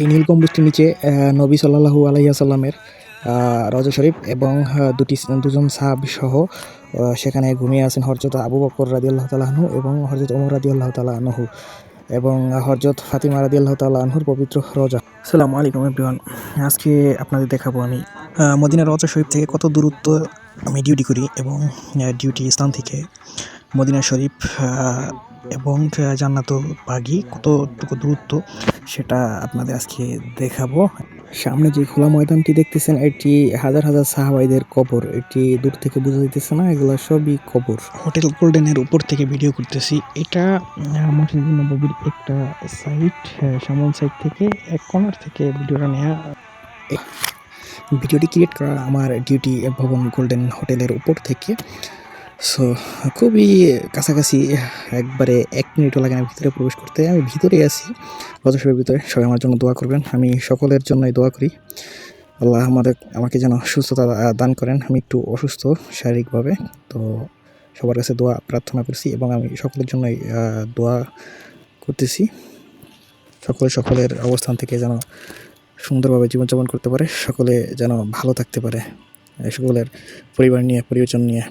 এই নীল গম্বুজটির নিচে নবী সাল্লাহু আলাইসাল্লামের রজা শরীফ এবং দুটি দুজন সাহাব সহ সেখানে ঘুমিয়ে আছেন হরজত আবু বকর রাদি আল্লাহ তালাহনু এবং হরজত ওমর রাদি আল্লাহ তালাহনহু এবং হরজত ফাতিমা রাদি আল্লাহ তালাহনুর পবিত্র রজা। সালামু আলাইকুম এভরিওয়ান আজকে আপনাদের দেখাবো আমি মদিনা রজা শরীফ থেকে কত দূরত্ব আমি ডিউটি করি এবং ডিউটি স্থান থেকে মদিনা শরীফ এবং জান্নাতুল বাগি কতটুকু দূরত্ব সেটা আপনাদের আজকে দেখাবো। সামনে যে খোলা ময়দানটি দেখতেছেন, এটি হাজার হাজার সাহাবাইদের কবর। এটি দূর থেকে বোঝা যাইতেছে না, এগুলো সবই কবর। হোটেল গোল্ডেনের উপর থেকে ভিডিও করতেছি। এটা মসজিদ নববীর একটা সাইট সামন সাইড থেকে এক কর্নার থেকে ভিডিওটা নেওয়া ভিডিওটি ক্রিয়েট করা আমার ডিউটি ভবন গোল্ডেন হোটেলের উপর থেকে। সো খুবই কাছাকাছি, একবারে এক মিনিটও লাগে না ভিতরে প্রবেশ করতে। আমি ভিতরে আছি রজসের ভিতরে। সবাই আমার জন্য দোয়া করবেন। আমি সকলের জন্যই দোয়া করি। আল্লাহ আমাদের, আমাকে যেন সুস্থতা দান করেন। আমি একটু অসুস্থ শারীরিকভাবে। তো সবার কাছে দোয়া প্রার্থনা করছি এবং আমি সকলের জন্যই দোয়া করতেছি। সকলে সকলের অবস্থান থেকে যেন সুন্দরভাবে জীবনযাপন করতে পারে। সকলে যেন ভালো থাকতে পারে। সকলের পরিবার নিয়ে পরিবেশন নিয়ে।